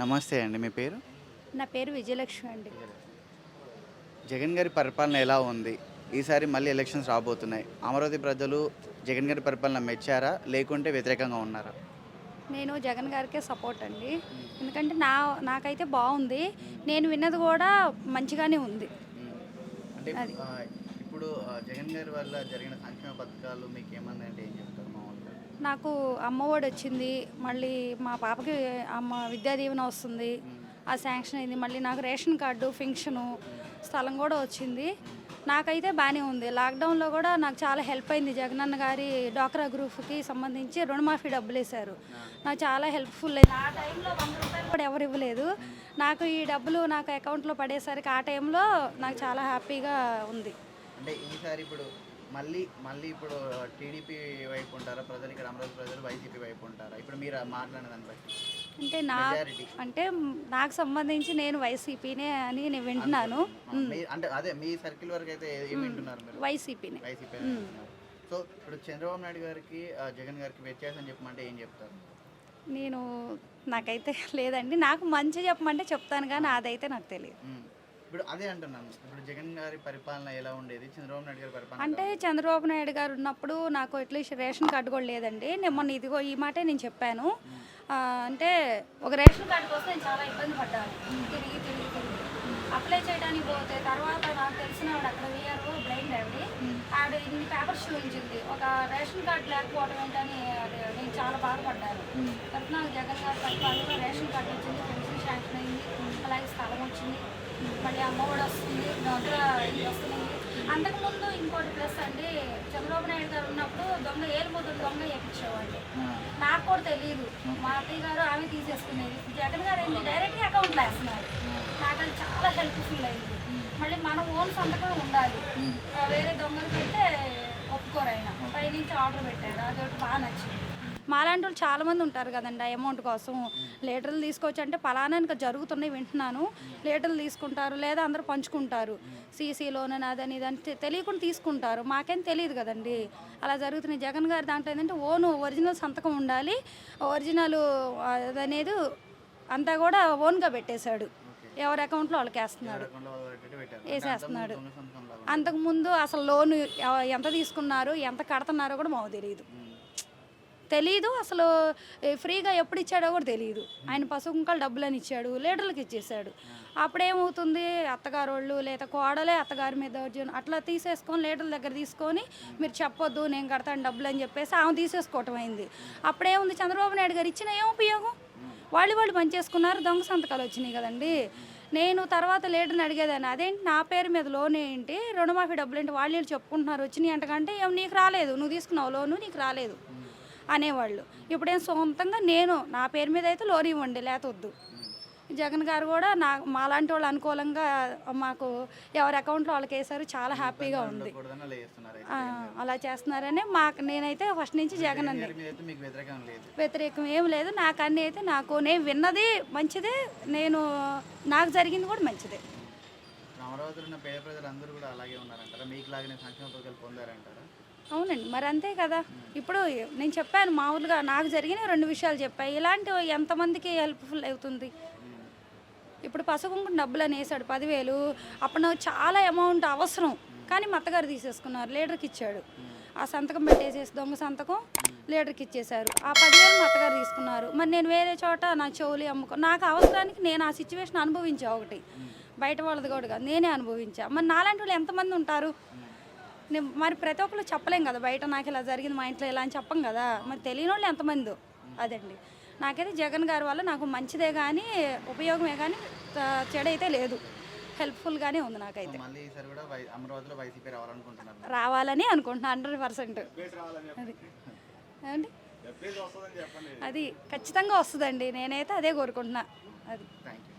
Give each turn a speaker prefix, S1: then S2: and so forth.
S1: నమస్తే అండి మీ పేరు?
S2: నా పేరు విజయలక్ష్మి అండి.
S1: జగన్ గారి పరిపాలన ఎలా ఉంది? ఈసారి మళ్ళీ ఎలక్షన్స్ రాబోతున్నాయి. అమరావతి ప్రజలు జగన్ గారి పరిపాలన మెచ్చారా? లేకుంటే వ్యతిరేకంగా ఉన్నారా?
S2: నేను జగన్ గారికే సపోర్ట్ అండి. ఎందుకంటే నా నాకైతే బాగుంది. నేను విన్నది కూడా మంచిగానే ఉంది.
S1: అంటే
S2: అది.
S1: ఆ, ఇప్పుడు ఆ, జగన్ గారి వల్ల జరిగిన సంక్షేమ పథకాలు మీకు ఏమన్నా అంటే ఏం చెప్తారు
S2: నాకు అమ్మఒడి వచ్చింది మళ్ళీ మా పాపకి అమ్మ విద్యా దీవెన వస్తుంది ఆ శాంక్షన్ అయింది మళ్ళీ నాకు రేషన్ కార్డు ఫింక్షను స్థలం కూడా వచ్చింది. నాకైతే బాగానే ఉంది. లాక్డౌన్లో కూడా నాకు చాలా హెల్ప్ అయింది జగనన్న గారి డ్వాక్రా గ్రూప్కి సంబంధించి రుణమాఫీ డబ్బులు వేశారు నాకు చాలా హెల్ప్ఫుల్ అయింది. ఆ టైంలో వంద రూపాయలు కూడా ఎవరు ఇవ్వలేదు. నాకు ఈ డబ్బులు నాకు అకౌంట్లో పడేసరికి ఆ టైంలో నాకు చాలా హ్యాపీగా ఉంది.
S1: అంటే ఈసారి ఇప్పుడు మళ్ళీ మళ్ళీ ఇప్పుడు టీడీపీ వైపు ఉంటారా? ప్రజలు ఇక్కడ అమరావతి ప్రజలు వైసీపీ వైపు ఉంటారా? ఇప్పుడు మీరు మాట్లాడిన దాన్ని బట్టి.
S2: అంటే నా అంటే నాకు సంబంధించి నేను వైసీపీనే అని నేను వింటున్నాను.
S1: అంటే అదే మీ సర్కిల్ వరకు అయితే వింటున్నారు మీరు?
S2: వైసీపీనే.
S1: వైసీపీ సో ఇప్పుడు చంద్రబాబు నాయుడు గారికి జగన్ గారికి వ్యత్యాసం చెప్పమంటే ఏం చెప్తారు?
S2: నేను నాకైతే లేదండి. నాకు మంచి చెప్పమంటే చెప్తాను కానీ అదైతే నాకు తెలియదు.
S1: ఇప్పుడు అదే అంటున్నాను. ఇప్పుడు జగన్ గారి పరిపాలన ఎలా ఉండేది? చంద్రబాబు నాయుడు గారి పరిపాలన
S2: అంటే చంద్రబాబు నాయుడు గారు ఉన్నప్పుడు నాకు అట్లీస్ట్ రేషన్ కార్డు కూడా లేదండి. నేను మొన్న ఇదిగో ఈ మాటే నేను చెప్పాను. అంటే ఒక రేషన్ కార్డు కోసం నేను చాలా ఇబ్బంది పడ్డాను. తిరిగి తిరిగి తిరిగి. అప్లై చేయడానికి పోతే తర్వాత నాకు తెలిసిన ఆవిడ అక్కడ వీఆర్ఓ బ్లైండ్ అండి. ఆవిడ ఇన్ని పేపర్స్ చూపించింది. ఒక రేషన్ కార్డు లేకపోవడం ఏంటని నేను చాలా బాధపడ్డాను. తర్వాత నాకు జగన్ గారి పరిపాలనలో రేషన్ కార్డు వచ్చింది పెన్షన్ శాంక్షన్ అయింది అలాగే స్థలం వచ్చింది. మళ్ళీ అమ్మఒడి వస్తుంది దగ్గర వస్తుంది. అంతకుముందు ఇంకోటి ప్లస్ అండి చంద్రబాబు నాయుడు గారు ఉన్నప్పుడు దొంగ ఏలుముద్ర దొంగ ఎక్కించేవాళ్ళు నాకు కూడా తెలియదు మా అత్తయ్య గారు ఆమె తీసేసుకునేది. జగన్ గారు ఏంటి డైరెక్ట్గా అకౌంట్లో వేస్తున్నారు. నాకు అది చాలా హెల్ప్ఫుల్ అయింది. మళ్ళీ మన ఓన్ సంతకం ఉండాలి. వేరే దొంగలు పెడితే ఒప్పుకోరు ఆయన. పైనుంచి ఆర్డర్ పెట్టారు అదొకటి బాగా నచ్చింది. మాలాంటి వాళ్ళు చాలా మంది ఉంటారు కదండి ఆ అమౌంట్ కోసం. లీటర్లు తీసుకోవచ్చు అంటే ఫలానా ఇంకా జరుగుతున్నాయి వింటున్నాను. లీటర్లు తీసుకుంటారు లేదా అందరూ పంచుకుంటారు. సీసీ లోన్ అదని ఇదని తెలియకుండా తీసుకుంటారు. మాకేం తెలియదు కదండి. అలా జరుగుతున్నాయి. జగన్ గారి దాంట్లో ఏంటంటే ఓన్ ఒరిజినల్ సంతకం ఉండాలి. ఒరిజినల్ అనేది అంతా కూడా ఓన్గా పెట్టేశాడు. ఎవరి అకౌంట్లో వాళ్ళకి వేస్తున్నాడు. వేసేస్తున్నాడు. అంతకుముందు అసలు లోన్ ఎంత తీసుకున్నారు ఎంత కడుతున్నారో కూడా మాకు తెలియదు. తెలీదు. అసలు ఫ్రీగా ఎప్పుడు ఇచ్చాడో కూడా తెలియదు ఆయన పసుపు కుంకాలు డబ్బులని ఇచ్చాడు లీటర్లకు ఇచ్చేసాడు అప్పుడేమవుతుంది? అత్తగారు వాళ్ళు లేదా కోడలే అత్తగారి మీద దౌర్జన్యం అట్లా తీసేసుకొని లీటర్ల దగ్గర తీసుకొని మీరు చెప్పొద్దు నేను కడతాను డబ్బులు అని చెప్పేసి ఆమె తీసేసుకోవటం అయింది. అప్పుడేముంది? చంద్రబాబు నాయుడు గారు ఇచ్చిన ఏం ఉపయోగం? వాళ్ళు వాళ్ళు పనిచేసుకున్నారు దొంగ సంతకాలు వచ్చినాయి కదండి. నేను తర్వాత లీటర్ని అడిగేదాన్ని అదేంటి నా పేరు మీద లోన్ ఏంటి? రుణమాఫీ డబ్బులు ఏంటి? వాళ్ళు వీళ్ళు చెప్పుకుంటున్నారు వచ్చినాయి అంటకంటే ఏం నీకు రాలేదు. నువ్వు తీసుకున్నావు లోను నీకు రాలేదు. అనేవాళ్ళు. ఇప్పుడేం సొంతంగా నేను నా పేరు మీద అయితే లోన్ ఇవ్వండి లేకపోతే వద్దు జగన్ గారు కూడా నా మాలాంటి వాళ్ళు అనుకూలంగా మాకు ఎవరి అకౌంట్లో వాళ్ళకి వేసారు చాలా హ్యాపీగా ఉంది.
S1: అలా
S2: చేస్తున్నారని మాకు నేనైతే ఫస్ట్ నుంచి జగన్
S1: మీకు వ్యతిరేకం
S2: ఏం లేదు నాకు అన్నీ అయితే నాకు నేను విన్నది మంచిదే నేను నాకు జరిగింది కూడా మంచిదే.
S1: అమరావతిలో ఉన్న పేద కూడా అలాగే ఉన్నారంటారా? మీకు లాగానే సంక్షేమ పథకాలు పొందారంటారా?
S2: అవునండి. మరి అంతే కదా. ఇప్పుడు నేను చెప్పాను మామూలుగా నాకు జరిగిన రెండు విషయాలు చెప్పాయి ఇలాంటి ఎంతమందికి హెల్ప్ఫుల్ అవుతుంది? ఇప్పుడు పసుకుంకుని డబ్బులు అని వేసాడు పదివేలు. అప్పుడు నాకు చాలా అమౌంట్ అవసరం. కానీ మా అత్తగారు తీసేసుకున్నారు లీడర్కి ఇచ్చాడు. ఆ సంతకం పెట్టేసేసి దొంగ సంతకం లీడర్కి ఇచ్చేశారు. ఆ పదివేలు మా అత్తగారు తీసుకున్నారు. మరి నేను వేరే చోట నా చెవులు అమ్ముకో నాకు అవసరానికి నేను ఆ సిచ్యువేషన్ అనుభవించా ఒకటి. బయట వాళ్ళది కూడా కాదు నేనే అనుభవించా. మరి నాలాంటి వాళ్ళు ఎంతమంది ఉంటారు? మరి ప్రతి ఒక్కరు చెప్పలేం కదా బయట నాకు ఇలా జరిగింది మా ఇంట్లో ఇలా అని చెప్పం కదా. మరి తెలియని వాళ్ళు ఎంతమందో. అదండి. నాకైతే జగన్ గారి వల్ల నాకు మంచిదే కానీ ఉపయోగమే కానీ చెడైతే లేదు. హెల్ప్ఫుల్గానే ఉంది నాకైతే. రావాలని అనుకుంటున్నా హండ్రెడ్ పర్సెంట్. అది. ఖచ్చితంగా వస్తుందండి. నేనైతే అదే కోరుకుంటున్నా. అది.
S1: Thank you